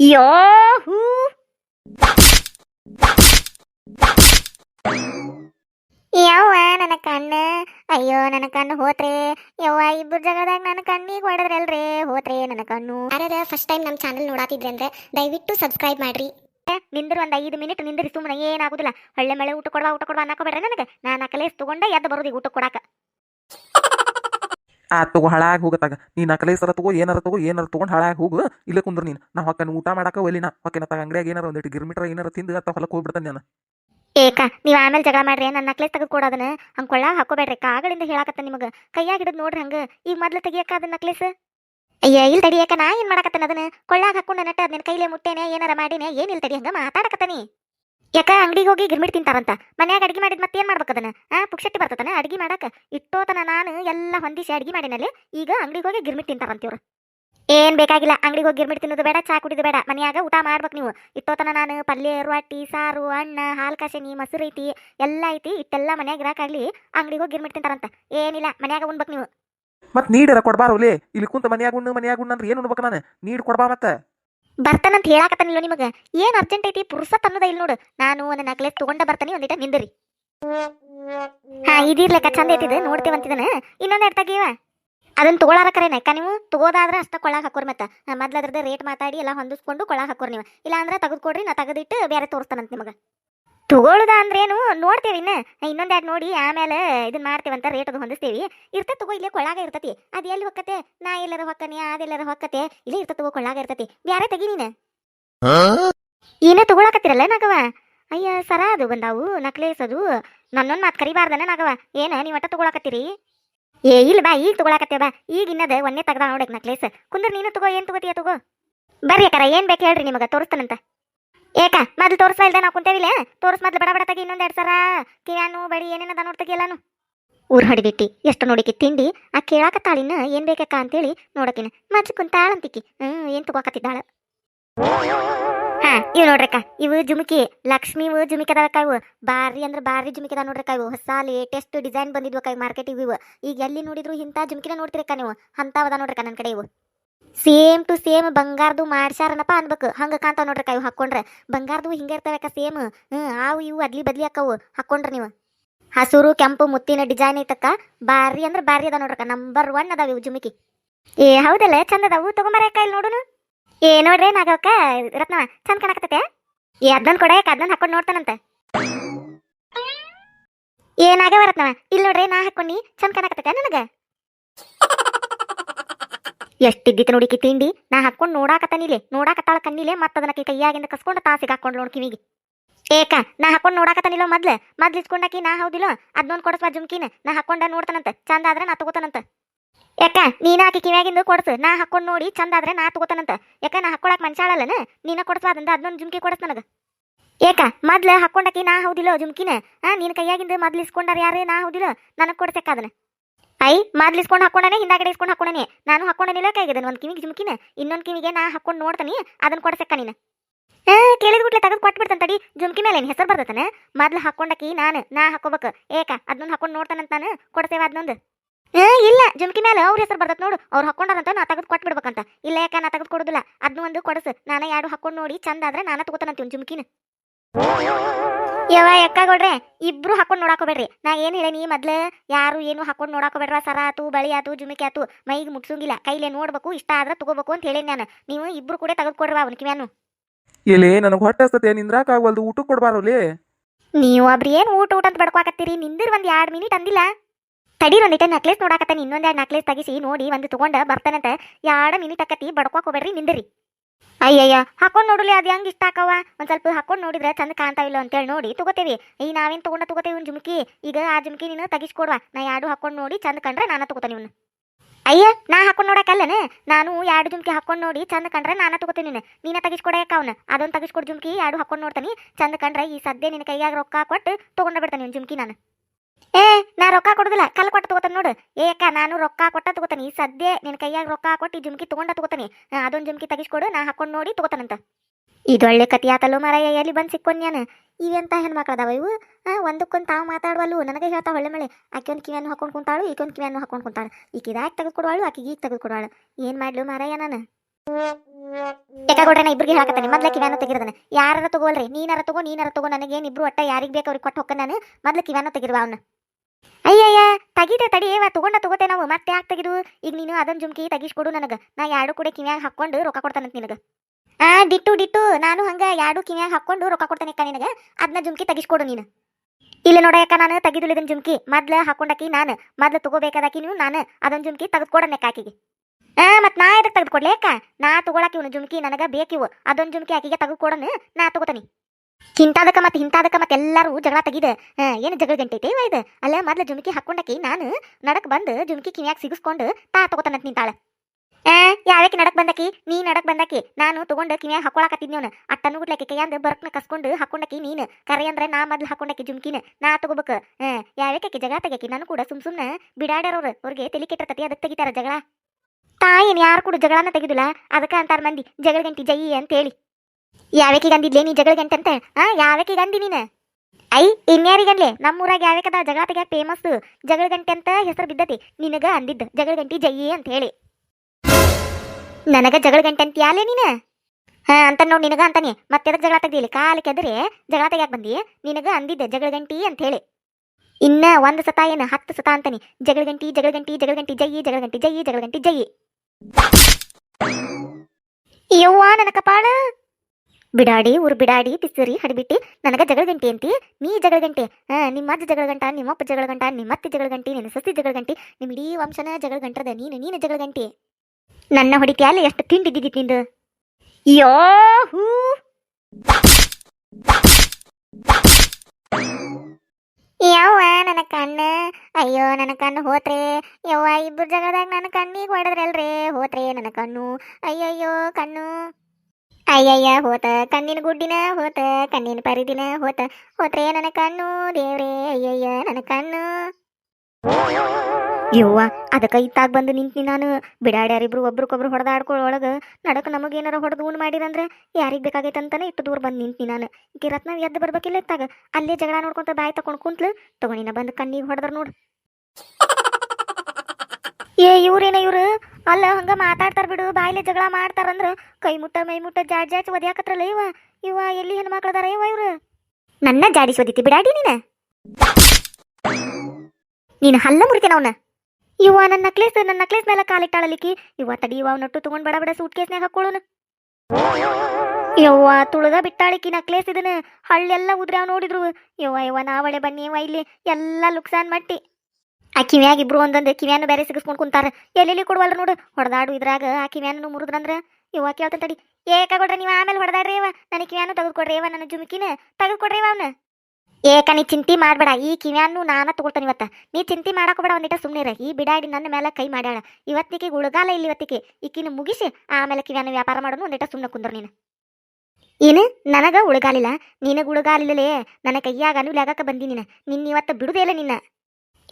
ಹೂ ಯವ್ವ ನನ್ನ ಕಣ್ಣು. ಅಯ್ಯೋ ನನ್ನ ಕಣ್ಣು ಹೋತ್ರಿ. ಯವ್ವ ಇಬ್ಬರು ಜಗದಾಗ ನನ್ನ ಕಣ್ಣಿಗೆ ಹೊಡೆದ್ರಲ್ರಿ? ಹೋತ್ರೆ ನನ್ನ ಕಣ್ಣು. ಯಾರ್ಯಾರ ಫಸ್ಟ್ ಟೈಮ್ ನಮ್ಮ ಚಾನಲ್ ನೋಡಾತಿದ್ರೆ ಅಂದ್ರೆ ದಯವಿಟ್ಟು ಸಬ್ಸ್ಕ್ರೈಬ್ ಮಾಡ್ರಿ. ನಿಂದ್ರ ಒಂದ್ ಐದು ಮಿನಿಟ್ ನಿಂದ್ರಿ ಸುಮ್ಮನೆ ಏನಾಗುದಿಲ್ಲ. ಹೊಳ್ಳೆ ಮಳೆ ಊಟ ಕೊಡ್ವಾ ಊಟ ಕೊಡ್ವಾ ಅನ್ನಕೋಬೇಡ್ರಿ ನನಗೆ. ನಾನು ಕಲೇಸ್ ತಗೊಂಡ ಎದ್ದು ಬರೋದು ಊಟ ಕೊಡಾಕ. ಆ ತಗೋ ಹಾಳಾಗಿ ಹೋಗತ್ತಾಗ. ನೀ ನಕಲೆ ಸರ ತಗೋ, ಏನಾರ ತಗೋ, ಏನಾರ ತಗೊಂಡು ಹಾಳಾಗಿ ಹೋಗು. ಇಲ್ಲ ಕುಂದ್ರ ನೀನು. ನಾ ಹೊಕ್ಕನ ಊಟ ಮಾಡಾಕ ಒಲಿನ ಹೊಕ್ಕನ ತಗ ಅಂಗಡಿಯಾಗ ಏನಾರ ಒಂದಿಟ್ಟು ಗಿರ್ಮಿಟ್ರ ಏನಾರ ತಿಂದು ಅತ್ತ ಹೊಲಕ್ಕೆ ಹೋಗ್ಬಿಡ್ತಾನೆ ನಾನು. ಏಕ, ನೀವ್ ಆಮೇಲೆ ಜಗಳ ಮಾಡ್ರಿ. ನನ್ನ ನಕ್ಲೆ ತೆಗೆದು ಕೊಡೋದನ್ನ ಹಂಗ್ ಕೊಳ್ಳಾಗ ಹಾಕೋಬೇಡ್ರಿ. ಕಾಗಳಿಂದ ಹೇಳಾಕತ್ತ ನಿಮಗೆ. ಕೈಯಾಗ ಹಿಡಿದು ನೋಡ್ರಿ ಹಂಗ. ಈಗ ಮೊದ್ಲು ತೆಗಿಯಕ ಅದನ್ನ ನಕ್ಲೇಸ್? ಅಯ್ಯ ಇಲ್ಲಿ ತಡಿಯಕ ನಾ ಏನ್ ಮಾಡಕತ್ತನ ಅದನ್ನ? ಕೊಳ್ಳಾಗ ಹಾಕೊಂಡ ನಟ, ಅದನ್ನ ಕೈಲೇ ಮುಟ್ಟೇನೆ, ಏನಾರ ಮಾಡಿನೇ, ಏನ್ ಇಲ್ಲಿ ತಡಿ ಹಂಗ ಮಾತಾಡಕತ್ತನಿ. ಯಾಕ ಅಂಗಡಿಗೆ ಹೋಗಿ ಗಿರ್ಮಿಟ್ ತಿಂತಾರಂತ? ಮನ್ಯಾಗ ಅಡಿಗೆ ಮಾಡಿದ್ ಮತ್ತೆ ಮಾಡ್ಬೇಕು ಅದನ್ನ? ಆ, ಪುಕ್ಷಟ್ಟಿ ಬರ್ತದನ ಅಡಿಗೆ ಮಾಡಾಕ? ಇಟ್ಟೋತನ ನಾನು ಎಲ್ಲ ಹೊಂದಿಸಿ ಅಡಿಗೆ ಮಾಡಿನಲ್ಲಿ, ಈಗ ಅಂಗಡಿಗೆ ಹೋಗಿ ಗಿರ್ಮಿಟ್ ತಿಂತಾರಂತ ಇವ್ರು. ಏನ್ ಬೇಕಾಗಿಲ್ಲ, ಅಂಗಡಿಗೆ ಹೋಗಿ ಗಿರ್ಮಿಟ್ ತಿನ್ನೋದು ಬೇಡ, ಚಾ ಕುಡಿದು ಬೇಡ, ಮನ್ಯಾಗ ಊಟ ಮಾಡ್ಬೇಕು ನೀವು. ಇಟ್ಟೋತನ ನಾನು, ಪಲ್ಯ ರೊಟ್ಟಿ ಸಾರು ಅಣ್ಣ ಹಾಲು ಕಾಸೇನಿ, ಮೊಸರು ಐತಿ, ಎಲ್ಲ ಐತಿ, ಇಟ್ಟೆಲ್ಲ ಮನ್ಯಾಗ ಇರಾಕಾಗ್ಲಿ ಅಂಗಡಿಗೆ ಹೋಗಿ ಗಿರ್ಮಿಟ್ ತಿಂತಾರಂತ. ಏನಿಲ್ಲ, ಮನ್ಯಾಗ ಉಣ್ಬೇಕು ನೀವು. ಮತ್ತೆ ನೀಡ ಕೊಡ್ಬಾರ ಇಲ್ಲಿ ಕುಂತ ಮನ್ಯಾಗ ಉಣ್ಣು ಮನ್ಯಾಗ ಉಣ್ಣು ಅಂದ್ರೆ ಏನು ಉಣ್ಬೇಕು ನಾನು? ನೀಡ್ ಕೊಡ್ಬಾ ಮತ್ತ. ಬರ್ತಾನಂತ ಹೇಳಾಕತ್ತಾನಿಲ್ಲ ನಿಮಗ? ಏನ್ ಅರ್ಜೆಂಟ್ ಐತಿ? ಪುರ್ಸತ್ ಅನ್ನೋದ ಇಲ್ಲಿ ನೋಡು. ನಾನು ಒಂದು ನಕ್ಲೆಸ್ ತಗೊಂಡ ಬರ್ತಾನೆ, ಒಂದಿಟ ನಿಂದ್ರಿ. ಹಾ, ಇದಿರ್ಲೆಕ್ಕ, ಚಂದ ಐತಿದ ನೋಡ್ತೇವಂತಿದನ ಇನ್ನೊಂದ್ ಎರಡು ತೆಗೀವ ಅದನ್ನ ತಗೊಳಾರ ಕರೇನ ಅಕ್ಕ ನೀವು? ತಗೋದಾದ್ರೆ ಅಷ್ಟ ಕೊಳಾಗ ಹಾಕೋರ್ ಮತ್ತ. ಮೊದ್ಲ ಅದ್ರದ್ದು ರೇಟ್ ಮಾತಾಡಿ ಎಲ್ಲ ಹೊಂದಿಸ್ಕೊಂಡು ಕೊಳಾಗ ಹಾಕೋರ್ ನೀವು. ಇಲ್ಲಾಂದ್ರೆ ತೆಗೆದುಕೊಡ್ರಿ ತೆಗೆದು ಕೊಡ್ರಿ, ನಾ ತೆಗೆದಿಟ್ಟು ಬೇರೆ ತೋರಿಸ್ತಾನಂತ ನಿಮಗ. ತಗೊಳುದ ಅಂದ್ರೇನು ನೋಡ್ತೇವಿ ಇನ್ನ. ನೋಡಿ, ಆಮೇಲೆ ಇದನ್ನ ಮಾಡ್ತೇವಂತ ರೇಟ್ ಅದು ಹೊಂದಿಸ್ತೇವಿ. ಇರ್ತ ತಗೋ, ಇಲ್ಲೇ ಕೊಳ್ಳಾಗ ಇರ್ತತಿ. ಅದು ಎಲ್ಲಿ ಹೊಕ್ಕತೆ ನಾ ಎಲ್ಲರ ಹೊಕ್ಕನಿ ಅದೆಲ್ಲರ ಹೊಕ್ಕತೆ ಇಲ್ಲೇ ಇರ್ತ ತಗೋ, ಕೊಳ್ಳಾಗ ಇರ್ತತಿ. ಬ್ಯಾರೆ ತೆಗಿ ನೀನು. ಏನೇ ತಗೊಳಕತ್ತಿರಲ್ಲ ನಾಗವ? ಅಯ್ಯ, ಸರ ಅದು ಬಂದಾವು ನಕ್ಲೇಸ್ ಅದು ನನ್ನೊಂದ್ ಮಾತ್ ಕರಿಬಾರ್ದನ ನಾಗವ? ಏನ, ನೀವ್ ಒಟ್ಟ ತಗೊಳಕತ್ತೀರಿ? ಏ, ಇಲ್ಲ ಬಾ, ಈಗ ತಗೊಳಕತ್ತೇ ಬಾ. ಈಗ ಇನ್ನದ ಒಂದೇ ತೆಗ್ದ ನೋಡಕ್ ನಕ್ಲೇಸ್. ಕುಂದ್ರ ನೀನು ತಗೋ, ಏನು ತಗೋತೀಯ ತಗೋ? ಬರ್ರಿ ಅಕ್ಕಾರ, ಏನು ಬೇಕು ಹೇಳ್ರಿ ನಿಮಗೆ, ತೋರಿಸ್ತಾನಂತ. ಏಕ, ಮೊದ್ಲು ತೋರಿಸ್ತಾ ಇಲ್ಲದ ನಾವು ಕುಂತೇವಿಲ್ಲ ತೋರಿಸ್ ಮೊದ್ಲು ಬಡ ಬಡ ತೆಗಿ, ಇನ್ನೊಂದ್ ಎರಡ್ ಸರ. ಕಿವ್ಯಾನು, ಬಡಿ ಏನೇನದ ನೋಡ್ತಗಿ ಎಲ್ಲಾನು. ಊರ್ ಹೊಡಿಬಿಟ್ಟಿ ಎಷ್ಟು ನೋಡಿಕಿ ತಿಂಡಿ, ಆ ಕೇಳಾಕತ್ತಾಳಿನ ಏನ್ ಬೇಕಕ್ಕ ಅಂತೇಳಿ ನೋಡಕಿನ. ಮಜ್ಜು ಕುಂತಾಳಂತಿಕ್ಕಿ ಹ್ಮ್, ಏನು ತಗೋಕತ್ತಿದ್ದಾಳ? ಹಾ, ಇವು ನೋಡ್ರಕ್ಕ, ಇವು ಜುಮುಕಿ, ಲಕ್ಷ್ಮಿ ಇವು ಜುಮಿಕದ ಇವು. ಬಾರಿ ಅಂದ್ರೆ ಬಾರಿ ಜುಮಿಕದ ನೋಡ್ರಕ್ಕ ಇವು. ಹೊಸ ಲೇಟೆಸ್ಟ್ ಡಿಸೈನ್ ಬಂದಿದ್ವಕ್ಕ ಮಾರ್ಕೆಟ್ ಇವು. ಈಗ ಎಲ್ಲಿ ನೋಡಿದ್ರು ಇಂಥ ಜುಮಕಿನ ನೋಡ್ತಿರಕ್ಕ ನೀವು. ಅಂತಾವದ ನೋಡ್ರಕ್ಕ ನನ್ನ ಕಡೆ ಇವು. ಸೇಮ್ ಟು ಸೇಮ್ ಬಂಗಾರದು ಮಾಡ್ಸ್ಯಾರನಪ್ಪ ಅನ್ಬೇಕು. ಹಂಗ ಕಾಣ್ತಾವ ನೋಡ್ರಿ ಇವು ಹಾಕೊಂಡ್ರೆ. ಬಂಗಾರದು ಹಿಂಗ ಇರ್ತಾವಕ್ಕ ಸೇಮ್. ಹ್ಮ್ ಅವು ಇವು ಅದ್ಲಿ ಬದ್ಲಿ ಅಕ್ಕವು. ಹಾಕೊಂಡ್ರೆ ನೀವು. ಹಸಿರು, ಕೆಂಪು, ಮುತ್ತಿನ ಡಿಸೈನ್ ಐತಕ್ಕ. ಬಾರಿ ಅಂದ್ರೆ ಬಾರಿ ಅದ ನೋಡ್ರಕ್ಕ ನಂಬರ್ ಒನ್ ಅದಾವ ಇವು ಜುಮಿಕಿ ಏ, ಹೌದಲ್ಲ? ಚಂದ ಅದಾವು? ತಗೊಂಬರಕ್ಕ ಇಲ್ಲಿ ನೋಡುನು. ಏ, ನೋಡ್ರಿ ನಾಗವಕ್ಕ ರತ್ನ ಚಂದ ಕಾಣಕತ್ತೈತೆ? ಏ ಅದನ್ನ ಕೊಡಕ್ಕ ಅದನ್ನ ಹಾಕೊಂಡು ನೋಡ್ತಾನಂತ. ಏನಾಗವ ರತ್ನವ. ಇಲ್ಲಿ ನೋಡ್ರಿ, ನಾ ಹಾಕೊಂಡಿ ಚಂದ ಕಾಣಕತ್ತೈತೆ ನನಗ? ಎಷ್ಟಿದ್ದಿತ್ತು ನೋಡಿಕಿ ತಿಂಡಿ ನಾ ಹಾಕೊಂಡು ನೋಡಾಕತ್ತಾನಿಲೆ ನೋಡಾಕತ್ತಾಳ ಕಣ್ಣಿಲೆ ಮತ್ತ ಅದನ್ನ ಆಕಿ ಕೈಯಾಗಿಂದ ಕಸ್ಕೊಂಡು ತಾಸಿಗೆ ಹಾಕೊಂಡು ನೋಡ್ ಕಿವಿಗೆ. ಏಕ, ನಾ ಹಾಕೊಂಡು ನೋಡಾಕತ್ತಾನಿಲ್ಲ ಮೊದ್ಲು? ಮೊದ್ಲು ಇಸ್ಕೊಂಡಾಕಿ ನಾ ಹೌದಿಲ್ಲ? ಅದನ್ನೊಂದು ಕೊಡಸ್ವ ಜುಮ್ಕಿನ. ನಾ ಹಾಕೊಂಡ ನೋಡ್ತಾನಂತ. ಚಂದ ಆದ್ರೆ ನಾ ತಗೋತಾನಂತ. ಯಾಕ ನೀನ ಆಕಿ ಕಿವ್ಯಾಗಿಂದ ಕೊಡ್ಸು. ನಾ ಹಾಕೊಂಡು ನೋಡಿ ಚಂದ ಆದ್ರೆ ನಾ ತಗೋತಾನಂತ. ಯಾಕ ನಾ ಹಾಕೊಳಕ್ ಮನ್ಸಾಳಲ್ಲನ? ನೀನ ಕೊಡಸ್ವ ಅದಂದ ಅದನ್ನೊಂದು ಜುಮ್ಕಿ ಕೊಡಸ್ ನನಗ. ಏಕ, ಮೊದ್ಲು ಹಾಕೊಂಡಾಕಿ ನಾ ಹೌದಿಲ್ಲ ಜುಮ್ಕಿನ? ಆ, ನಿನ್ ಕೈಯಾಗಿಂದ ಮೊದ್ಲು ಇಸ್ಕೊಂಡಾರ ಯಾರೇ ನಾ ಹೌದಿಲ್ಲ? ನನಗ್ ಕೊಡ್ಸಕ್ಕ ಅದನ್ನ ಐ, ಮೊದ್ಲು ಇಸ್ಕೊಂಡು ಹಾಕೊಂಡಾನೆ ಹಿಂದಾಗಡೆ ಇಸ್ಕೊಂಡು ಹಾಕೊಂಡಾನೆ ನಾನು ಹಾಕೊಂಡನಿಲ್ಲ ಕೈಗಿದನ್ ಒಂದ್ ಕಿವಿಗೆ ಜುಮುಕಿನ ಇನ್ನೊಂದ್ ಕಿವಿಗೆ ನಾ ಹಾಕೊಂಡು ನೋಡ್ತಾನೆ ಅದನ್ನ ಕೊಡ್ಸಕ್ಕ ನೀನು. ಕೇಳಿದ ಗುಟ್ಲೆ ತೆಗೆದು ಕೊಟ್ಬಿಡ್ತಾನೆ ತಡಿ. ಜುಮ್ಕಿ ಮೇಲೆ ಹೆಸರು ಬರ್ತತನ ಮೊದ್ಲು ಹಾಕೊಂಡಾಕಿ ನಾನು, ನಾ ಹಾಕೋಬೇಕು ಏಕ ಅದನ್ನೊಂದು ಹಾಕೊಂಡು ನೋಡ್ತಾನಂತ ನಾನು. ಕೊಡ್ತೇವ ಅದನ್ನೊಂದು ಇಲ್ಲ. ಜುಮ್ಕಿ ಮೇಲೆ ಅವ್ರ ಹೆಸರು ಬರ್ತತ್ ನೋಡು. ಅವ್ರು ಹಾಕೊಂಡಾರಂತ ನಾ ತೆಗೆದು ಕೊಟ್ಬಿಡ್ಬೇಕಂತ. ಇಲ್ಲ ಯಾಕ, ನಾ ತೆಗೆದು ಕೊಡುದಿಲ್ಲ. ಅದನ್ನ ಒಂದು ಕೊಡಸು. ನಾನು ಯಾರು ಹಾಕೊಂಡು ನೋಡಿ, ಚಂದ ಆದ್ರೆ ನಾನು ತಗೋತಾನಂತ ಒಂದು ಜುಮ್ಕಿನ ಯವ ಕೊಡ್ರಿ? ಇಬ್ರು ಹಾಕೊಂಡು ನೋಡಾಕೋಬೇಡ್ರಿ ನಾ ಏನ್ ಹೇಳೇನಿ ಮೊದ್ಲ ಯಾರು ಏನು ಹಾಕೊಂಡು ನೋಡಾಕೋಬೇಡ್ರ ಸರ ಆತು ಬಳಿ ಆತು ಜುಮಿಕೆ ಆತು ಮೈಗೆ ಮುಟ್ಸಂಗಿಲ್ಲ. ಕೈಲೇ ನೋಡ್ಬೇಕು ಇಷ್ಟ ಆದ್ರೆ ತಗೋಬೇಕು ಅಂತ ಹೇಳೇನಿ ನಾನು. ನೀವು ಇಬ್ರು ಕೂಡ ತೆಗೆದು ಕೊಡ್ರಿ ಅವನ ಕಿವ್ಯಾನು ಇಲ್ಲಿ ನನಗೆ ಹೊಟ್ಟೆ ಹಸ್ತತೆ ನಿಂದ್ರಾಕ ಆಗ್ವಲ್ದು ಊಟಕ್ಕೆ ಕೊಡ್ಬಾರಲ್ಲಿ ನೀವು ಒಬ್ರು ಏನು ಊಟ ಊಟ ಅಂತ ಬಡ್ಕೊಕತ್ತೀರಿ? ನಿಂದಿರ್ ಒಂದ್ ಎರಡ್ ಮಿನಿಟ್ ಅಂದಿಲ್ಲ? ತಡಿ ಒಂದಿಟ ನಕ್ಲೇಸ್ ನೋಡಾಕತ್ತಾನೆ ಇನ್ನೊಂದ್ ಎರಡು ನಕ್ಲೇಸ್ ತೆಗಿಸಿ ನೋಡಿ ಒಂದು ತಗೊಂಡ ಬರ್ತಾನಂತ. ಎರಡು ಮಿನಿಟ್ ಅಕ್ಕತಿ ಬಡ್ಕೋಕೋಬೇಡ್ರಿ ನಿಂದಿರಿ. ಅಯ್ಯಯ್ಯ, ಹಾಕೊಂಡ್ ನೋಡಲಿ, ಅದು ಹೆಂಗ್ ಇಷ್ಟ ಆಕವ ಒಂದ್ ಸ್ವಲ್ಪ ಹಾಕೊಂಡು ನೋಡಿದ್ರೆ ಚಂದ ಕಾಣ್ತಾವಿಲ್ಲ ಅಂತೇಳಿ ನೋಡಿ ತಗೋತೀವಿ. ಈ ನಾವೇನ್ ತಗೊಂಡ ತಗೋತೇವಿ ಒಂದು ಜುಮಕಿ? ಈಗ ಆ ಜುಮಕಿ ನೀನು ತೆಗಿಸ್ಕೊಡುವ. ನಾ ಎರಡು ಹಾಕೊಂಡ್ ನೋಡಿ ಚಂದ ಕಂಡ್ರೆ ನಾನು ತಗೋತಾನೆ ಇವನು. ಅಯ್ಯ, ನಾ ಹಾಕೊಂಡ್ ನೋಡಕ್ಕಲ್ಲನ ನಾನು ಎರಡು ಜುಮಕಿ ಹಾಕೊಂಡ್ ನೋಡಿ ಚಂದ ಕಂಡ್ರೆ ನಾನು ತಗೋತೀನಿ ನೀನು ನೀನ ತೆಗಿಸ್ಕೊಡಕ್ಕೆ ಅವನು. ಅದೊಂದು ತೆಗಿಸ್ಕೊಡು ಜುಮಕಿ ಎರಡು ಹಾಕೊಂಡ್ ನೋಡ್ತೀನಿ. ಚಂದ ಕಂಡ್ರೆ ಈ ಸದ್ಯ ನಿನ್ನ ಕೈಯಾಗ ರೊಕ್ಕ ಕೊಟ್ಟು ತಗೊಂಡ ಬಿಡ್ತಾನೆ ಜುಮ್ಕಿ ನಾನು. ಏ, ನಾ ರೊಕ್ಕ ಕೊಡುದಿಲ್ಲ. ಕಲ್ ಕೊಟ್ಟು ತಗೋತಾನೆ ನೋಡು. ಏ, ಅಕ್ಕ, ನಾನು ರೊಕ್ಕ ಕೊಟ್ಟ ತಗೋತಾನೆ. ಈ ಸದ್ಯ ನಿನ್ನ ಕೈಯಾಗ ರೊಕ್ಕ ಕೊಟ್ಟು ಈ ಜುಮ್ಕಿ ತಗೊಂಡ ತಗೋತಾನೆ. ಅದೊಂದು ಜುಮ್ಕಿ ತೆಗಿಸ್ಕೊಡು. ನಾ ಹಾಕೊಂಡ್ ನೋಡಿ ತಗೋತಾನಂತ. ಇದೊಳ್ಳೆ ಕತಿ ಆತಲ್ಲೋ ಮಾರಾಯ, ಎಲ್ಲಿ ಬಂದು ಸಿಕ್ಕೊಂಡ್ ನಾನು? ಇವೆಂತ ಹೆಣ್ಮಕ್ಳು ಅದಾವ ಇವು ಒಂದಕ್ಕೊಂದು ತಾವು ಮಾತಾಡುವಲ್ಲು. ನನಗೆ ಹೇಳ್ತಾ ಹೊಳ್ಳೆ ಮಳೆ. ಆಕೆ ಒಂದು ಕಿವಿಯನ್ನು ಹಾಕೊಂಡು ಕುಂತಾಳು, ಈಕೊಂದು ಕಿವಿಯನ್ನು ಹಾಕೊಂಡು ಕುಂತಾಳು. ಈಕಿದಾಗ ತೆಗೆದುಕೊಡುವಳು ಆಕೆಗೆ ಈಗ ತೆಗೆದುಕೊಡುವಳು. ಏನು ಮಾಡ್ಲು ಮಾರಾಯ, ನಾನು? ಯಾಕಾಗೊಡ್ರೆ ನಾ ಇಬ್ರಿಗೆ ಹೇಳಕತ್ತಾನೆ. ಮೊದ್ಲ ಕಿವ್ಯಾನು ತೆಗಿರದನ ಯಾರ ತಗೋಲ್ರಿ ನೀನಾರ ತಗೋ ನೀನಾರ ತಗೋ. ನನಗೇನ್ ಇಬ್ರು ಒಟ್ಟ ಯಾರಿಗ್ ಬೇಕು ಅವ್ರಿಗೆ ಕೊಟ್ಟು ಹೋಗ್ಕ ನಾನು ಮೊದ್ಲ ಕಿವ್ಯಾನು ತೆಗಿರುವ ಅವನ್ನ ಅಯ್ಯಯ್ಯ ತೆಗಿದೆ ತಡಿ. ಏವ ತಗೊಂಡ ತಗೋತೆ ನಾವು. ಮತ್ತೆ ಯಾಕೆ ತೆಗಿದು? ಈಗ ನೀನು ಅದನ್ನ ಜುಮ್ಕಿ ತಗಿಸ್ಕೊಡು ನನಗ. ನಾ ಎರಡು ಕೂಡ ಕಿವ್ಯಾಗ ಹಾಕೊಂಡು ರೊಕ್ಕ ಕೊಡ್ತಾನಂತ ನಿನಗ. ಆ, ಡಿಟ್ಟು ಡಿಟ್ಟು. ನಾನು ಹಂಗ ಎರಡು ಕಿವ್ಯಾಗ ಹಾಕೊಂಡು ರೊಕ್ಕ ಕೊಡ್ತಾನೆ ಅಕ್ಕ ನಿನಗ. ಅದನ್ನ ಜುಮ್ಕಿ ತೆಗಿಸ್ಕೊಡು ನೀನು. ಇಲ್ಲ ನೋಡಕ್ಕ ನಾನು ತೆಗಿದುಳಿದನ್ ಜುಮ್ಕಿ. ಮೊದ್ಲ ಹಾಕೊಂಡಾಕಿ ನಾನು. ಮೊದ್ಲು ತಗೋಬೇಕಾದಾಕಿ ನೀವು ನಾನು. ಅದನ್ನ ಜುಮ್ಕಿ ತೆಗೆದುಕೊಡನೆ ಆಕಿಗೆ. ಆ ಮತ್ ನಾ ಎದಕ್ ತೆಗೆದುಕೊಡ್ಲಿ ಅಕ್ಕ? ನಾ ತಗೊಳಕ್ ಇವನು ಜುಮ್ಕಿ ನನಗ ಬೇಕಿವು. ಅದೊಂದು ಜುಮ್ಕಿ ಆಕಿಗೆ ತೆಗೆದುಕೊಡನು ನಾ ತಗೋತಾನಿ. ಹಿಂತಾದಕ ಮತ್ತೆ ಹಿಂತಾದಕ ಮತ್ತೆ ಎಲ್ಲರೂ ಜಗಳ ತೆಗಿದ. ಏನು ಜಗಳ ಗಂಟೈತೆ ಇದು? ಅಲ್ಲ, ಮೊದ್ಲು ಜುಮ್ಕಿ ಹಾಕೊಂಡಾಕಿ ನಾನು ನಡಕ್ ಬಂದು ಜುಮ್ಕಿ ಕಿನ್ಯಾಗ ಸಿಗಿಸ್ಕೊಂಡು ತಾ ತಗೋತಾನಂತ ನಿಂತಾಳ. ಆ ಯಾವಕ್ಕೆ ನಡಕ್ ಬಂದಾಕಿ? ನೀ ನಡಕ್ ಬಂದಾಕಿ. ನಾನು ತಗೊಂಡು ಕಿವ್ಯಾಗ ಹಾಕೊಳಕತ್ತಿದ್ನವನು ಅಟ್ಟನ್ನು ಗುಡ್ಲಾಕಿ ಕೈಯಂದು ಬರ್ಕ್ನ ಕಸ್ಕೊಂಡು ಹಾಕೊಂಡಾಕಿ ನೀನು. ಕರೆ ಅಂದ್ರೆ ನಾ ಮೊದ್ಲು ಹಾಕೊಂಡಾಕಿ ಜುಮ್ಕಿನ. ನಾ ತಗೋಬೇಕು. ಆ ಯಾವಕ್ಕೆ ಜಗಳ ತೆಗ್ಯಾಕಿ? ನಾನು ಕೂಡ ಸುಮ್ ಸುಮ್ನೆ ಬಿಡಾಡ್ಯಾರವ್ರು ಅವ್ರಿಗೆ ತಲೆ ಕೆಟ್ಟಿರ್ತತಿ ಅದಕ್ಕೆ ತೆಗಿತಾರ ಜಗಳ. ತಾಯಿನ ಯಾರು ಕೂಡ ಜಗಳನ ತೆಗೆದಿಲ್ಲ. ಅದಕ್ಕೆ ಅಂತಾರ ಮಂದಿ, ಜಗಳ ಗಂಟಿ ಜೈ ಅಂತ ಹೇಳಿ ಯಾವಕಿಗೆ ಅಂದಿದ್ಲೇ ನೀ ಜಗಳ ಗಂಟೆ ಅಂತ ಹಾ ಯಾವಕಿಗೆ ಅಂದಿ ನೀನು? ಐ ಇನ್ಯಾರಿಗನ್ಲೆ ನಮ್ಮೂರಾಗ ಯಾವಕದ ಜಗಳ ತೆಗ್ಯಾಕ ಫೇಮಸ್ ಜಗಳ ಗಂಟೆ ಅಂತ ಹೆಸರು ಬಿದ್ದತಿ. ನಿನಗ ಅಂದಿದ್ದ ಜಗಳ ಗಂಟಿ ಜೈ ಅಂತ ಹೇಳಿ ನನಗ ಜಗಳ ಗಂಟೆ ಅಂತ ಯಾಲೆ ನೀನ? ಹಾ ಅಂತ ನೋಡಿ ನಿನಗ ಅಂತಾನೆ. ಮತ್ತೆ ಅದಕ್ಕೆ ಜಗಳ ತೆಗ್ದಿಲ್ಲ ಕಾಲಿ ಕೆದ್ರೆ ಜಗಳ ತೆಗ್ಯಾಕ ಬಂದಿ. ನಿನಗ ಅಂದಿದ್ದ ಜಗಳ ಗಂಟಿ ಅಂತ ಹೇಳಿ ಇನ್ನ ಒಂದ್ ಸತ ಏನ ಹತ್ತು ಸತ ಅಂತಾನೆ. ಜಗಳ ಗಂಟಿ ಜಗಳ ಗಂಟಿ ಜಗಳ ಗಂಟಿ ಜೈ, ಜಗಳ ಗಂಟಿ ಜೈ, ಜಗಳ ಗಂಟಿ ಜೈ. ಯವ್ವ ನನ್ನ ಕಪಾಳ? ಬಿಡಾಡಿ, ಊರು ಬಿಡಾಡಿ ಬಿಸಿರಿ ಹಡಿಬಿಟ್ಟಿ. ನನಗ ಜಗಳ ಗಂಟಿ ಅಂತಿ. ನೀ ಜಗಳ ಗಂಟೆ ಆ ನಿಮ್ಮ ಅಜ್ಜ ಜಗಳ ಗಂಟ ನಿಮ್ಮಪ್ಪ ಜಗಳ ಗಂಟ ನಿಮ್ಮ ಅತ್ತೆ ಜಗಳ ಗಂಟಿ ನಿನ್ನ ಸಸಿ ಜಗಳ ಗಂಟಿ ನಿಮ್ಮ ಇಡೀ ವಂಶನ ಜಗಳ ಗಂಟದ ನೀನು ನೀನು ಜಗಳ ಗಂಟಿ ನನ್ನ ಹೊಡಿತಿ ಅಲ್ಲ ಎಷ್ಟು ತಿಂಡಿದ್ದಿದ್ದಿ ತಿಂದು. ಯೋ ಹೂ ಯವ್ವ, ನನ್ನ ಕಣ್ಣ. ಅಯ್ಯೋ, ನನ್ನ ಕಣ್ಣು ಹೋತ್ರೆ. ಯವ್ವ ಇಬ್ಬರು ಜಗಳದಾಗ ನನ್ನ ಕಣ್ಣಿಗೆ ಹೊಡೆದ್ರಲ್ರೇ ಹೋತ್ರೆ ನನ್ನ ಕಣ್ಣು. ಅಯ್ಯಯ್ಯೋ, ಕಣ್ಣು. ಅಯ್ಯಯ್ಯ, ಹೋತ. ಕಣ್ಣಿನ ಗುಡ್ಡಿನ ಹೋತ. ಕಣ್ಣಿನ ಪರಿದಿನ ಹೋತ. ಹೋತ್ರೆ ನನ್ನ ಕಣ್ಣು, ದೇವ್ರೇ. ಅಯ್ಯಯ್ಯ, ನನ್ನ ಕಣ್ಣು. ಯವ್ವ, ಅದಕ್ಕೆ ಇತ್ತಾಗ ಬಂದು ನಿಂತು ನಾನು. ಬಿಡಾಡ್ಯಾರಿಬ್ರು ಒಬ್ರಿಗೊಬ್ರು ಹೊಡೆದಾಡ್ಕೊಳ್ಳೊಳಗ ನಡಕ ನಮಗೇನಾರ ಹೊಡೆದು ಉಣ್ ಮಾಡಿರಂದ್ರೆ ಯಾರಿಗೆ ಬೇಕಾಗೈತೆ ಅಂತಾನೆ ಇಟ್ಟು ದೂರ ಬಂದು ನಿಂತು ನಾನು. ಗಿರತ್ನ ರತ್ನ ಎದ್ದು ಬರ್ಬೇಕಿಲ್ಲ ಇತ್ತಾಗ. ಅಲ್ಲೇ ಜಗಳ ನೋಡ್ಕೊಂತ ಬಾಯಿ ತಗೊಂಡು ಕುಂತ್ಲು. ತಗೊಂಡಿನ ಬಂದು ಕಣ್ಣಿಗೆ ಹೊಡೆದ್ರ ನೋಡು. ಏ, ಇವ್ರೇನ ಇವ್ರು? ಅಲ್ಲ, ಹಂಗ ಮಾತಾಡ್ತಾರ ಬಿಡು. ಬಾಯಿಲೆ ಜಗಳ ಮಾಡ್ತಾರಂದ್ರ ಕೈ ಮುಟ್ಟ, ಮೈ ಮುಟ್ಟ ಜಾಡ್ ಜಾಚ್ ಒದ್ಯಾಕತ್ರಲ್ಲ ಇವ. ಇವ ಎಲ್ಲಿ ಹೆಣ್ಮಕ್ಳದಾರ ಇವ ಇವ್ರು? ನನ್ನ ಜಾಡಿ ಒದಿತಿ ಬಿಡಾಡಿ ನೀನ? ನೀನು ಹಲ್ಲ ಮುರಿತೇನ ಅವನ? ಇವ ನನ್ನ ನಕ್ಲೇಸ್ ನನ್ನ ನಕ್ಲೇಸ್ ಮೇಲೆ ಕಾಲಿಟ್ಟಾಳಲಿಕ್ಕಿ. ಇವ ತಡಿ ಇವ ನಟ್ಟು ತಗೊಂಡ್ ಬಡ ಬಡ ಸೂಟ್ ಕೇಸ್ನ್ಯಾಗ ಹಾಕೊಳ್ಳೋನು ಯವ್ವ, ತುಳದ ಬಿಟ್ಟಾಳಿಕಿ ನಕ್ಲೇಸ್ ಇದನ್ನ. ಹಳ್ಳೆಲ್ಲ ಉದ್ರ್ಯಾವ್ ನೋಡಿದ್ರು. ಯವ್ವ ಯವ್ವ ನಾವಳೆ ಬನ್ನಿ, ಯವ್ವ, ಇಲ್ಲಿ ಎಲ್ಲ ಲುಕ್ಸಾನ್ ಮಟ್ಟಿ ಆ ಕಿವ್ಯಾಗ ಇಬ್ರು ಒಂದೊಂದು ಕಿವ್ಯಾನು ಬೇರೆ ಸಿಗಿಸ್ಕೊಂಡು ಕುಂತಾರ. ಎಲ್ಲೆಲ್ಲಿ ಕೊಡುವಲ್ರ ನೋಡು. ಹೊಡೆದಾಡು ಇದ್ರಾಗ, ಆ ಕಿವ್ಯಾನು ಮುರಿದ್ರಂದ್ರ. ಇವ ಕೇಳ್ತಾನೆ ತಡಿ. ಏಕಾಗೊಡ್ರೆ ನೀವು ಆಮೇಲೆ ಹೊಡೆದಾಡ್ರಿ ಇವ ನನಗೆ ಕಿವ್ಯಾನು ತೆಗೆದುಕೊಡ್ರಿ ಇವ ನನ್ನ ಜುಮಕಿನ ತೆಗೆದುಕೊಡ್ರಿ ಇವ ಅವನ. ಏಕ ನೀ ಚಿಂತಿ ಮಾಡಬೇಡ, ಈ ಕಿವ್ಯಾನು ನಾನ ತಗೊಳ್ತಾನೆ ಇವತ್ತ. ನೀ ಚಿಂತಿ ಮಾಡಕೋಬೇಡ ಒಂದಿಟ ಸುಮ್ಮನೆ ಈ ಬಿಡಾಡಿ ನನ್ನ ಮೇಲೆ ಕೈ ಮಾಡ್ಯಾಳ. ಇವತ್ತಿಗೆ ಗುಳಗಾಲ ಇಲ್ಲಿ ಇವತ್ತಿಗೆ. ಈಕಿನ ಮುಗಿಸಿ ಆಮೇಲೆ ಕಿವ್ಯಾನು ವ್ಯಾಪಾರ ಮಾಡೋನು ಒಂದಿಟ ಸುಮ್ಮನೆ ಕುಂದ್ರ ನೀನು. ಏನು? ನನಗ ಉಳಗಾಲಿಲ್ಲ ಗುಳಗಾಲ ಉಳಗಾಲಿಲ್ಲಲೇ ನನ್ನ ಕೈಯಾಗ ಅನುಲಾಗಕ್ಕೆ ಬಂದಿ ನೀನು? ನಿನ್ನ ಇವತ್ತು ಬಿಡುದೇ ಇಲ್ಲ ನಿನ್ನ.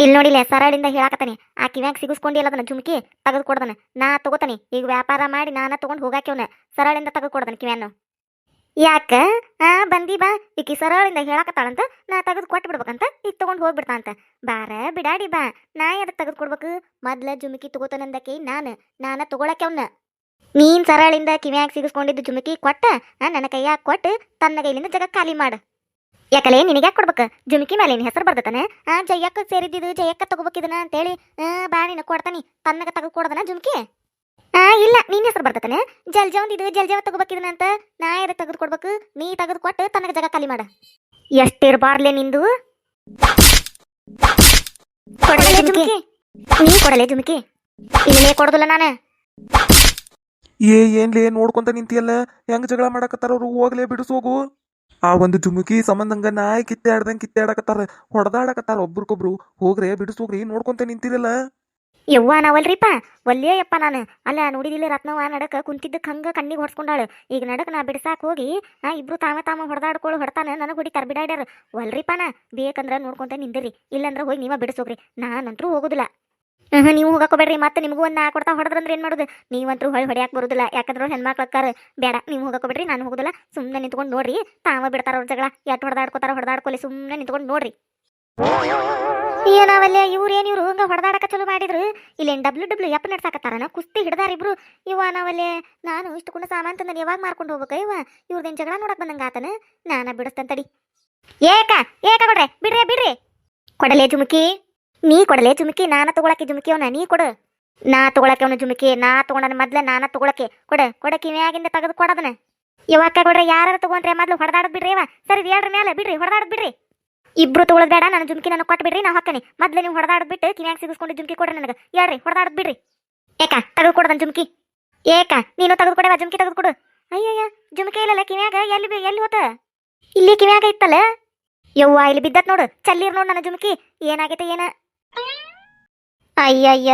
ಇಲ್ಲಿ ನೋಡಿಲ್ಲ ಸರಳಿಂದ ಹೇಳಾಕತ್ತಾನೆ. ಆ ಕಿವ್ಯಾಗ ಸಿಗಿಸ್ಕೊಂಡಿಲ್ಲ ಅದನ್ನ ಜುಮುಕಿ ತೆಗೆದು ಕೊಡ್ದನ ನಾ ತಗೋತಾನೆ. ಈಗ ವ್ಯಾಪಾರ ಮಾಡಿ ನಾನು ತಗೊಂಡು ಹೋಗಾಕ್ಯವನ ಸರಳಿಂದ ತೆಗೆದು ಕೊಡ್ದನ ಕಿವ್ಯಾನು ಯಾಕ? ಆ, ಬಂದಿ ಬಾ. ಈಕಿ ಸರಳಿಂದ ಹೇಳಾಕತ್ತಾಳಂತ ನಾ ತೆಗೆದು ಕೊಟ್ಟು ಬಿಡ್ಬೇಕಂತ ಈಗ ತಗೊಂಡು ಹೋಗ್ಬಿಡ್ತಾಂತ ಬಾರ, ಬಿಡಾಡಿ ಬಾ. ನಾ ಯಾರ ತೆಗೆದು ಕೊಡ್ಬೇಕು? ಮೊದ್ಲ ಜುಮಕಿ ತಗೋತಾನಂದಕ್ಕೆ ನಾನು. ನಾನ ತಗೊಳಕ್ಯವನ್ನ ನೀನ್ ಸರಳಿಂದ ಕಿವ್ಯಾಗ ಸಿಗಿಸ್ಕೊಂಡಿದ್ದು ಜುಮುಕಿ ಕೊಟ್ಟ ನನ್ನ ಕೈಯಾಗ ಕೊಟ್ಟು, ತನ್ನ ಕೈಲಿಂದ ಜಗ ಖಾಲಿ ಮಾಡು. ಯಾಕಲೇ ನಿನಗ್ಯಾಕೆ ಕೊಡ್ಬೇಕು? ಜುಮಕಿ ಮೇಲೆ ನಿನ್ ಹೆಸರು ಬರ್ದತಾನೆ? ಆ, ಜಯಕ್ಕ ಸೇರಿದ್ದು ಜಯಕ್ಕ ತಗೋಬೇಕಿದನ ಅಂತೇಳಿ, ಆ ಬಾ ನೀನು ಕೊಡ್ತಾನಿ. ತನ್ನಗ ತೆಗೆದು ಕೊಡದನ ಜುಮ್ಕಿ? ಆ ಇಲ್ಲ ನಿನ್ನ ಹೆಸರು ಬರ್ತತಾನೆ. ಜಲ್ಜಾವಂದ್ ಇದು ಜಲ್ಜಾವ ತಗೋಬೇಕಿದನ ಅಂತ ನಾ ಯಾರ ತೆಗೆದು ಕೊಡ್ಬೇಕು? ನೀ ತೆಗೆದು ಕೊಟ್ಟು ತನಗ ಜಗ ಖಾಲಿ ಮಾಡ. ಎಷ್ಟಿರ್ಬಾರ್ಲೆ ನಿಂದು? ಕೊಡಲೆ ಜುಮ್ಕಿ. ನೀ ಕೊಡಲೆ ಜುಮಕಿ. ಇಲ್ಲೇ ಕೊಡೋದಿಲ್ಲ ನಾನು. ಏ ಏನ್ಲೇ ನೋಡ್ಕೊಂತ ನಿಂತಿಯಲ್ಲ? ಹೆಂಗ್ ಜಗಳ ಮಾಡಕತ್ತಾರ ಅವ್ರು? ಹೋಗ್ಲೇ ಬಿಡಿಸೋಗು ಆ ಒಂದು ಜುಮುಕಿ ಸಂಬಂಧಂಗ ನಾಯಿ ಕಿತ್ತಾಡ್ದಂಗ್ ಕಿತ್ತಾಡಕತ್ತಾರ ಹೊಡೆದಾಡಕತ್ತಾರ ಒಬ್ರಿಗೊಬ್ರು. ಹೋಗ್ರೆ ಬಿಡಿಸೋಗ್ರಿ ನೋಡ್ಕೊಂತ ನಿಂತಿರಲ್ಲ. ಯವ್ವ ನಾವಲ್ರಿಪ್ಪ? ಒಲ್ಲೇ ಯಪ್ಪ ನಾನು. ಅಲ್ಲ, ನೋಡಿದಿಲ್ಲ ರತ್ನವ್ವ ನಡಕ ಕುಂತಿದ್ದಕ್ಕೆ ಹಂಗ ಕಣ್ಣಿಗೆ ಹೊಡ್ಸ್ಕೊಂಡಾಳು. ಈಗ ನಡಕ ನಾ ಬಿಡ್ಸಾಕ್ ಹೋಗಿ, ನಾ ಇಬ್ರು ತಾಮ ತಾಮ ಹೊಡೆದಾಡ್ಕೊಳ್ಳು ಹೊಡ್ತಾನೆ ನನಗೆ ಹೊಡಿ ತರ್ಬಿಡಾಡ್ಯಾರ. ಒಲ್ರಿಪ್ಪ ನಾ, ಬೇಕಂದ್ರೆ ನೋಡ್ಕೊಂತ ನಿಂದಿರಿ ಇಲ್ಲಂದ್ರೆ ಹೋಗಿ ನೀವ ಬಿಡಿಸೋಗ್ರಿ. ನಾನಂತರೂ ಹೋಗೋದಿಲ್ಲ. ಹಾಂ ನೀವು ಹೋಗಕೋಬೇಡ್ರಿ. ಮತ್ತೆ ನಿಮಗೂ ಒಂದು ನಾ ಕೊಡ್ತಾ ಹೊಡೆದ್ರಂದ್ರೆ ಏನು ಮಾಡೋದು? ನೀವಂತರೂ ಹೊಳಿ ಹೊಡೆಯಕ್ಕೆ ಬರೋದಿಲ್ಲ. ಯಾಕಂದ್ರೆ ಹೆಣ್ಮಕ್ಳು ಅಕ್ಕಾರ. ಬೇಡ ನೀವು ಹೋಗಕೋಬೇಡ್ರಿ. ನಾನು ಹೋಗೋದಿಲ್ಲ. ಸುಮ್ಮನೆ ನಿಂತ್ಕೊಂಡು ನೋಡ್ರಿ. ತಾವ ಬಿಡ್ತಾರ ಅವ್ರ ಜಗಳ. ಎಟ್ ಹೊಡೆದಾಡ್ಕೋತಾರ ಹೊಡೆದಾಡ್ಕೊಲಿ ಸುಮ್ಮನೆ ನಿಂತ್ಕೊಂಡು ನೋಡ್ರಿ. ಏನಾವಲ್ಲೇ ಇವ್ರು ಏನು ಇವ್ರು ಹಂಗ ಹೊಡೆದಾಡಕ ಚಲೋ ಮಾಡಿದ್ರು? ಇಲ್ಲೇನು ಡಬ್ಲ್ಯೂ ಡಬ್ಲ್ಯೂ ಎಪ್ ನಡ್ಸಾಕತ್ತಾರನ? ಕುಸ್ತಿ ಹಿಡ್ದಾರ ಇಬ್ರು. ಇವ ನಾವಲ್ಲೇ ನಾನು ಇಷ್ಟು ಕುಣ ಸಾಮಾನ್ ತಂದ ಯಾವಾಗ ಮಾರ್ಕೊಂಡು ಹೋಗ್ಬೇಕ? ಇವ ಇವ್ರದೇನ್ ಜಗಳ ನೋಡಕ್ ಬಂದಂಗ ಆತನ? ನಾನ ಬಿಡಸ್ತಂತ ತಡಿ. ಏಕ ಏಕ ಕೊಡ್ರೆ. ಬಿಡ್ರಿ ಬಿಡ್ರಿ. ಕೊಡಲೆ ಜುಮುಕಿ. ನೀ ಕೊಡಲೆ ಜುಮುಕಿ, ನಾನ ತಗೊಳಕ್ಕೆ ಜುಮುಕಿ ಅವನ, ನೀ ಕೊಡು. ನಾ ತಗೊಳಕ್ಕೆ ಅವನ ಜುಮುಕಿ, ನಾ ತಗೊಂಡನ ಮೊದ್ಲ ನಾನ ತಗೊಳಕ್ಕೆ. ಕೊಡ ಕೊಡಕ್ಕೆ ಕಿವ್ಯಾಗಿಂದ ತೆಗೆದು ಕೊಡದನ. ಇವಕ್ಕ ಕೊಡ್ರೆ ಯಾರು ತಗೊಂಡ್ರೆ ಮೊದ್ಲು ಹೊಡೆದಾಡದ್ ಬಿಡ್ರಿ ಇವ. ಸರಿ ಹೇಳ್ರಿ ಮೇಲೆ ಬಿಡ್ರಿ, ಹೊಡೆದಾಡದ್ ಬಿಡ್ರಿ. ಇಬ್ರು ತಗೊಳದ್ ಬೇಡ, ನನ್ನ ಜುಮ್ಕಿ ನನಗೆ ಕೊಟ್ಟು ಬಿಡ್ರಿ, ನಾ ಹಾಕನಿ ಮೊದ್ಲು ನೀವು ಹೊಡೆದಾಡದ್ ಬಿಟ್ಟು ಕಿವ್ಯಾಗ ಸಿಗಿಸ್ಕೊಂಡು ಜುಮ್ಕಿ ಕೊಡ್ರಿ ನನಗೆ. ಹೇಳ್ರಿ, ಹೊಡೆದಾಡದ್ ಬಿಡ್ರಿ. ಏಕ, ತೆಗೆದು ಕೊಡು ನನ್ನ ಜುಮ್ಕಿ. ಏಕ, ನೀನು ತೆಗೆದು ಕೊಡವ, ಜುಮ್ಕಿ ತೆಗೆದು ಕೊಡು. ಅಯ್ಯಯ್ಯ, ಜುಮ್ಕಿ ಇಲ್ಲಲ್ಲ ಕಿವ್ಯಾಗ ಎಲ್ಲಿ ಎಲ್ಲಿ ಹೋತ? ಇಲ್ಲಿ ಕಿವ್ಯಾಗ ಇತ್ತಲ್ಲ? ಯವ್ವ, ಇಲ್ಲಿ ಬಿದ್ದತ್ ನೋಡು, ಚಲ್ಲೀರ್ ನೋಡು ನನ್ನ ಜುಮ್ಕಿ. ಏನಾಗೈತೆ, ಏನ? ಅಯ್ಯಯ್ಯ,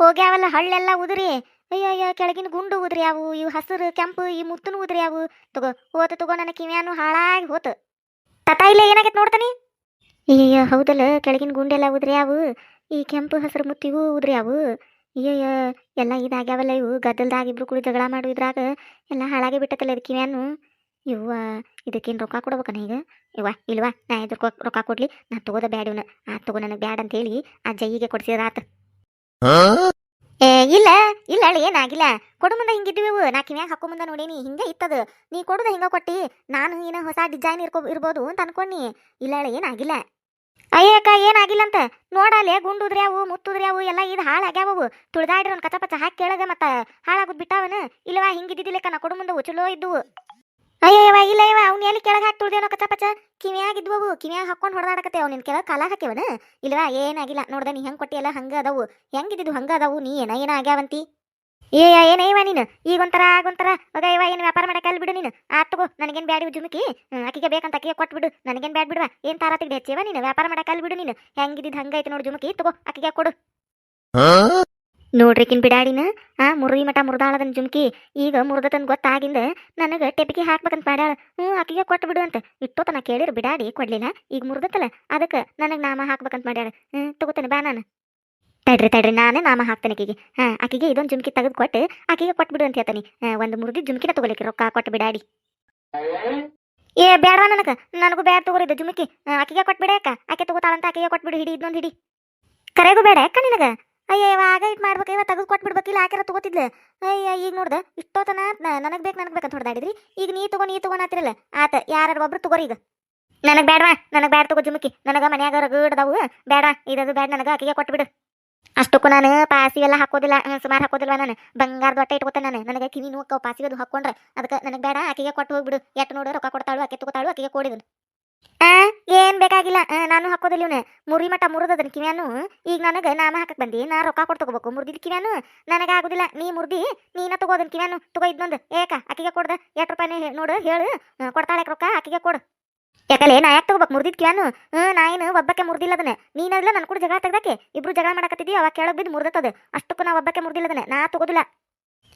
ಹೋಗ್ಯಾವಲ್ಲ ಹಳ್ಳೆಲ್ಲ ಉದ್ರಿ. ಅಯ್ಯಯ್ಯ, ಕೆಳಗಿನ ಗುಂಡು ಉದ್ರಿ ಅವು, ಇವು ಹಸಿರು ಕೆಂಪು, ಈ ಮುತ್ತನು ಉದ್ರಿ ಅವು. ತಗೋ, ಹೋತ ತಗೋ, ನನ್ನ ಕಿವ್ಯಾನು ಹಾಳಾಗಿ ಹೋತ. ತತ, ಇಲ್ಲ ಏನಾಗೈತೆ ನೋಡ್ತಾನಿ? ಅಯ್ಯಯ್ಯ, ಹೌದಲ್ಲ? ಕೆಳಗಿನ ಗುಂಡೆಲ್ಲ ಉದ್ರಿ ಯಾವು ಈ ಕೆಂಪು ಹಸಿರು ಮುತ್ತಿಗೂ ಉದ್ರಿ ಯಾವು ಅಯ್ಯಯ್ಯ, ಎಲ್ಲ ಇದಾಗ್ಯಾವಲ್ಲ ಇವು. ಗದ್ದಲ್ದಾಗ ಇಬ್ರು ಕುಡಿ ಜಗಳ ಮಾಡು ಇದ್ರಾಗ. ಎಲ್ಲ ಹಾಳಾಗಿ ಬಿಟ್ಟತಲ್ಲ ಅದಕ್ಕೆ ಕಿವ್ಯಾನು ಇವ್ವ ಇದಕ್ಕೇನು ರೊಕ್ಕ ಕೊಡ್ಬೇಕನ ಈಗ? ಇವ್ವ ಇಲ್ವಾ? ನಾ ಇದ್ರ ರೊಕ್ಕ ಕೊಡ್ಲಿ. ನಾ ತಗೋದ ಬ್ಯಾಡ ಇವನು. ಆ, ತಗೋ ನನಗೆ ಬ್ಯಾಡ ಅಂತೇಳಿ ಆ ಜೈಯಿಗೆ ಕೊಡ್ಸಿದ್ರ ಆತ ಏ, ಇಲ್ಲ ಇಲ್ಲ ಅಳಿ, ಏನಾಗಿಲ್ಲ. ಕೊಡು ಮುಂದೆ ಹಿಂಗಿದ್ವಿ ಇವು. ನಾ ಕಿವ್ಯಾಗ ಹಾಕೋ ಮುಂದೆ ನೋಡೇನಿ. ಹಿಂಗೆ ಇತ್ತದು. ನೀ ಕೊಡುದ ಹಿಂಗ ಕೊಟ್ಟಿ. ನಾನು ಏನೋ ಹೊಸ ಡಿಸೈನ್ ಇರ್ಕೊ, ಇರ್ಬೋದು ಅಂತ ಅನ್ಕೊಂಡಿ. ಇಲ್ಲ ಅಳಿ, ಏನಾಗಿಲ್ಲ. ಅಯ್ಯಕ್ಕ ಏನಾಗಿಲ್ಲ ಅಂತ ನೋಡಲೆ ಗುಂಡುದ್ರ್ಯಾವು ಮುತ್ತುದ್ರ್ಯಾವು ಎಲ್ಲ ಇದು ಹಾಳಾಗ್ಯಾವವು. ತುಳಿದಾಡ್ರಿ ಒಂದು ಕಚ ಪಚ ಹಾಕಿ ಕೇಳಗ ಮತ್ತ ಹಾಳಾಗುದ್ ಬಿಟ್ಟಾವನ? ಇಲ್ಲವಾ ಹಿಂಗಿದ್ದಿದ್ದಿಲ್ಲಕ್ಕ ನಾ ಕೊಡು ಮುಂದೆ ಉಚಲೋ ಇದ್ದುವು. ಅಯ್ಯವ ಇಲ್ಲ ಯವ್ವ ಅವ್ನ ಎಲ್ಲಿ ಕೆಳಗೆ ಹಾಕಿ ತುಳಿದೇನೋ ಕಚಪಚ ಪಚ ಕಿವಿಯಾಗ ಹಾಕೊಂಡು ಹೊಡೆದಾಡಕತ್ತೆ ಅವ್ನಿನ್ ಕೆಳಗೆ ಕಾಲ ಹಾಕ್ಯವನ? ಇಲ್ವಾ ಏನಾಗಿಲ್ಲ, ನೋಡ್ದೆ ನೀ ಹೆಂಗ್ ಕೊಟ್ಟಿಯಲ್ಲ, ಹಂಗ ಅದಾವು. ಹೆಂಗಿದ್ದು ಹಂಗ ಅದಾವು, ನೀ ಏನ ಏನ ಆಗ್ಯಾವಂತಿ? ಏ ಏನೇವ ನೀನು? ಈಗ ಒಂಥರ ಆಗೊಂಥರ. ಹೋಗ ಇವ ಏನು ವ್ಯಾಪಾರ ಮಾಡಕ್ಕೆ ಅಲ್ಲಿ ಬಿಡು ನೀನು. ಆ ತಗೋ ನನಗೇನು ಬ್ಯಾಡಿ ಜುಮುಕಿ? ಹ್ಮ್, ಆಕಿಗೆ ಬೇಕಂತ ಆಕಿಗೆ ಕೊಟ್ಬಿಡು. ನನಗೇನು ಬ್ಯಾಡ್ ಬಿಡುವ? ಏನು ತಾರ ತೆಗ್ದು ಹೆಚ್ಚಿವ ನೀನು? ವ್ಯಾಪಾರ ಮಾಡಕ್ಕೆ ಅಲ್ಲಿ ಬಿಡು ನೀನು. ಹೆಂಗಿದ್ದು ಹಂಗೈತೆ ನೋಡು ಜುಮುಕಿ. ತಗೋ ಆಕಿಗೆ ಕೊಡು. ನೋಡ್ರಿಕಿನ್ ಬಿಡಾಡಿನ ಆ ಮುರ್ರಿ ಮಠ ಮುರಿದಾಳದನ್ ಜುಮ್ಕಿ. ಈಗ ಮುರಿದತನ್ ಗೊತ್ತಾಗಿಂದ ನನಗೆ ಟೆಪಿಗೆ ಹಾಕ್ಬೇಕಂತ ಮಾಡ್ಯಾಳ. ಹ್ಞೂ ಆಕಿಗೆ ಕೊಟ್ಟು ಬಿಡು ಅಂತ. ಇಟ್ಟೋತನ ಕೇಳಿರ್ ಬಿಡಾಡಿ ಕೊಡ್ಲಿಲ್ಲ. ಈಗ ಮುರಿದತ್ತಲ್ಲ ಅದಕ್ಕೆ ನನಗೆ ನಾಮ ಹಾಕ್ಬೇಕಂತ ಮಾಡ್ಯಾಳ. ಹ್ಞೂ ತಗೋತಾನೆ ಬಾ ನಾನು. ತಡ್ರಿ ತಡ್ರಿ, ನಾನೇ ನಾಮ ಹಾಕ್ತೇನೆ ಆಕಿಗೆ. ಹಾಂ, ಆಕಿಗೆ ಇದೊಂದು ಜುಮ್ಕಿ ತೆಗೆದು ಕೊಟ್ಟು ಆಕಿಗೆ ಕೊಟ್ಬಿಡು ಅಂತ ಹೇಳ್ತಾನೆ. ಒಂದು ಮುರುದಿ ಜುಮ್ಕಿನ ತಗೊಲಿಕ್ಕೆ ರೊಕ್ಕ ಕೊಟ್ಟು ಬಿಡಾಡಿ. ಏ ಬೇಡವಾ ನನಗೆ? ನನಗೂ ಬೇಡ ತಗೋರಿ ಜುಮ್ಕಿ. ಆಕೆಗೆ ಕೊಟ್ಬಿಡ ಅಕ್ಕ. ಆಕೆ ತಗೋತಾಳಂತ ಆಕಿಗೆ ಕೊಟ್ಬಿಡು, ಹಿಡಿ ಇದೊಂದು ಹಿಡಿ. ಕರೆಗೂ ಬೇಡ ಅಕ್ಕ ನಿನಗೆ? ಅಯ್ಯ ಆಗ ಇಟ್ ಮಾಡ್ಬೇಕು, ಇವ ತೆಗೆದು ಕೊಟ್ಬಿಡ್ಬೇಕಿಲ್ಲ ಆಕೆರ ತಗೋತಿದ್ಲ. ಅಯ್ಯ ಈಗ ನೋಡ್ದ ಇಷ್ಟೋತನ ನನಗೆ ಬೇಕು, ನನಗೆ ಬೇಕಂತ ಹೊಡೆದಾಡಿದ್ರಿ. ಈಗ ನೀ ತಗೋ, ನೀ ತಗೋನಾತಿರಲ್ಲ ಆತ ಯಾರು ಒಬ್ರು ತಗೋರಿ ಈಗ. ನನಗೆ ಬೇಡವಾ ನನಗೆ ಬೇಡ ತಗೋ ಜುಮುಕಿ. ನನಗೆ ಮನ್ಯಾಗ ರಗಡದವು ಬೇಡ ಇದದು ಬೇಡ ನನಗೆ, ಆಕಿಗೆ ಕೊಟ್ಬಿಡು. ಅಷ್ಟಕ್ಕೂ ನಾನು ಪಾಸಿ ಎಲ್ಲ ಹಾಕೋದಿಲ್ಲ ಸುಮಾರು ಹಾಕೋದಿಲ್ಲ ನಾನು? ಬಂಗಾರದ ಹೊಟ್ಟೆ ಇಟ್ಕೋತಾನೆ ನಾನು. ನನಗೆ ಕಿವಿ ನೋವು ಪಾಸಿಗೆ ಅದು ಹಾಕೊಂಡ್ರೆ ಅದಕ್ಕೆ ನನಗೆ ಬೇಡ, ಆಕೆಗೆ ಕೊಟ್ಟು ಹೋಗ್ಬಿಡು. ಎಟ್ಟು ನೋಡು, ರೊಕ್ಕ ಕೊಡ್ತಾಳು, ಆಕೆ ತಗೋತಾಳು ಆಕೆಗೆ ಕೊಡಿದನು. ಆ, ಏನ್ ಬೇಕಾಗಿಲ್ಲ. ನಾನು ಹಾಕೋದಿಲ್ಲ ಇವನು ಮುರಿ ಮಟ್ಟ ಮುರಿದದನ್ ಕಿವ್ಯಾನು? ಈಗ ನನಗೆ ನಾಮ ಹಾಕಕ್ ಬಂದಿ, ನಾ ರೊಕ್ಕ ಕೊಟ್ಟು ತಗೋಬೇಕು ಮುರಿದಿದ್ ಕಿವ್ಯಾನು? ನನಗೆ ಆಗೋದಿಲ್ಲ. ನೀ ಮುರಿದಿ, ನೀನ ತಗೋದನ್ ಕಿವ್ಯಾನು? ತಗೋ ಇದನ್ನೊಂದು ಏಕ, ಆಕೆಗೆ ಕೊಡ್ದ. ಎಷ್ಟು ರೂಪಾಯಿ ನೋಡು, ಹೇಳು. ಕೊಡ್ತಾಳೆ ರೊಕ್ಕ? ಆಕೆಗೆ ಕೊಡು. ಯಾಕಲೆ, ನಾ ಯಾಕೆ ತಗೋಬೇಕು? ಮುರಿದಿದ್ ಕಿವ್ಯಾನು ಹ್ಞೂ, ನಾ ಏನು ಒಬ್ಬಕ್ಕೆ ಮುರಿದಿಲ್ಲ ಅದನ್ನ. ನೀನಲ್ಲ ನನ್ನ ಕೂಡ ಜಗಳ ತೆಗ್ದಾಕೆ? ಇಬ್ರು ಜಗಳ ಮಾಡಕತ್ತಿದ್ದಿ ಅವಾಗ ಕೆಳಗೆ ಬಿದ್ದು ಮುರಿದತ್ತದ. ಅಷ್ಟಕ್ಕೂ ನಾ ಒಬ್ಬಕ್ಕೆ ಮುರ್ದಿಲ್ಲ ಅದನ್ನ. ನಾ ತಗೋದಿಲ್ಲ.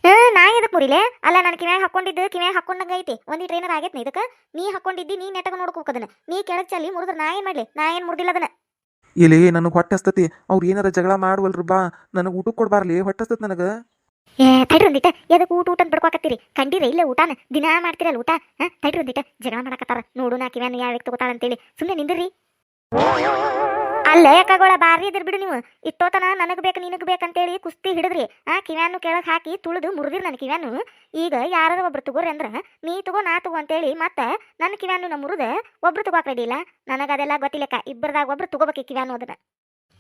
ಹ್ಞೂ, ನಾ ಇದಕ್ಕೆ ಮುರಿಲೆ? ಅಲ್ಲ, ನಾನು ಕಿವ್ಯಾಗ ಹಾಕೊಂಡಿದ್ದು ಕಿವ್ಯಾಗ ಹಾಕೊಂಡಂಗ ಐತಿ. ಒಂದು ಟ್ರೈನರ್ ಆಗೈತಿ ಇದಕ್ಕೆ? ನೀ ಹಾಕೊಂಡಿದ್ದಿ ನೀ ನೆಟಗ ನೋಡ್ಕೋಬೇಕು ಅದನ್ನ. ನೀ ಕೆಳಗೆ ಚಲ್ಲಿ ಮುರಿದ್ರೆ ನಾ ಏನು ಮಾಡಲಿ? ನಾ ಏನು ಮುರಿದಿಲ್ಲ ಅದನ್ನ. ಇಲ್ಲಿ ನನಗೆ ಹೊಟ್ಟೆ ಹಸ್ತತಿ. ಅವ್ರು ಏನಾರ ಜಗಳ ಮಾಡುವಲ್ರಿ ಬಾ. ನನಗೆ ಊಟ ಕೊಡ್ಬಾರ್ಲಿ. ಹೊಟ್ಟೆ ಹಸ್ತತ್ ನನಗೆ. ಏ, ತಡ್ರಿ ಒಂದಿಟ. ಎದಕ್ಕೆ ಊಟ ಊಟ ಅಂತ ಬಡ್ಕೊಕತ್ತೀರಿ? ಕಂಡಿರ ಇಲ್ಲ ಊಟನ? ದಿನಾ ಮಾಡ್ತೀರಲ್ಲ ಊಟ? ಹಾ, ತಡ್ರಿ ಜಗಳ ಮಾಡಕತ್ತಾರ. ನೋಡು ನಾ ಕಿವ್ಯಾನು ಯಾವ ವ್ಯಕ್ತಿ ತಗೋತಾಳ ಅಂತೇಳಿ. ಸುಮ್ಮನೆ ನಿಂದಿರಿ. ಅಲ್ಲ, ಯಾಕಾಗೋಳ? ಬಾರಿ ಇದ್ರ ಬಿಡು ನೀವು. ಇಟ್ಟೋತನ ನನಗೆ ಬೇಕು, ನಿನಗ್ ಬೇಕಂತೇಳಿ ಕುಸ್ತಿ ಹಿಡಿದ್ರಿ. ಆ, ಕಿವ್ಯಾನು ಕೆಳಗೆ ಹಾಕಿ ತುಳಿದು ಮುರಿದಿರಿ ನನ್ನ ಕಿವ್ಯಾನು. ಈಗ ಯಾರು ಒಬ್ರು ತಗೋರಿ ಅಂದ್ರೆ, ನೀ ತಗೋ, ನಾ ತಗೋ ಅಂತೇಳಿ ಮತ್ತ ನನ್ನ ಕಿವ್ಯಾನು ನಮ್ಮ ಮುರಿದ ಒಬ್ರು ತಗೋಕ್ ರೆಡಿ ಇಲ್ಲ? ನನಗೆ ಅದೆಲ್ಲ ಗೊತ್ತಿಲ್ಲಕ್ಕ ಇಬ್ಬರದಾಗ ಒಬ್ರು ತಗೋಬೇಕು ಕಿವ್ಯಾನು ಅದನ್ನ.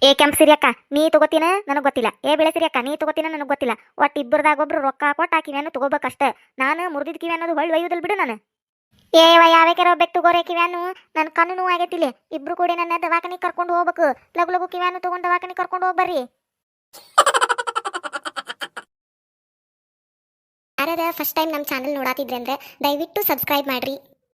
ಏ ಕೆಂಪ್ ಸಿರಿಯಕ್ಕ, ನೀ ತಗೋತೀನ? ನನಗೆ ಗೊತ್ತಿಲ್ಲ. ಏ ಬೆಳೆ ಸಿರಿಯಕ್ಕ, ನೀ ತಗೋತೀನ? ನನಗೆ ಗೊತ್ತಿಲ್ಲ. ಒಟ್ಟು ಇಬ್ಬರದಾಗ ಒಬ್ರು ರೊಕ್ಕ ಕೊಟ್ಟು ಆ ಕಿವ್ಯಾನು ತಗೋಬೇಕಷ್ಟ. ನಾನು ಮುರಿದಿದ್ ಅನ್ನೋದು ಹೊಳ್ಳಿ ಒಯ್ಯುದಲ್ ಬಿಡು ನಾನು. ಏವ ಯಾವ್ಯಾಕೆ ಹೋಗ್ಬೇಕು ತಗೋರೆ ಕಿವ್ಯಾನು ನನ್ನ ಕಣ್ಣು ನೋವು ಆಗೈತಿಲ್ಲ ಇಬ್ರು ಕೂಡ ನನ್ನ ದವಾಖಾನೆ ಕರ್ಕೊಂಡು ಹೋಗ್ಬೇಕು. ಲಗು ಲಗು ಕಿವ್ಯಾನು ತಗೊಂಡು ದವಾಖಾನೆ ಕರ್ಕೊಂಡು ಹೋಗ್ಬರ್ರಿ. ಯಾರ್ಯಾರ ಫಸ್ಟ್ ಟೈಮ್ ನಮ್ಮ ಚಾನಲ್ ನೋಡಾತಿದ್ರೆ ಅಂದ್ರೆ ದಯವಿಟ್ಟು ಸಬ್ಸ್ಕ್ರೈಬ್ ಮಾಡ್ರಿ.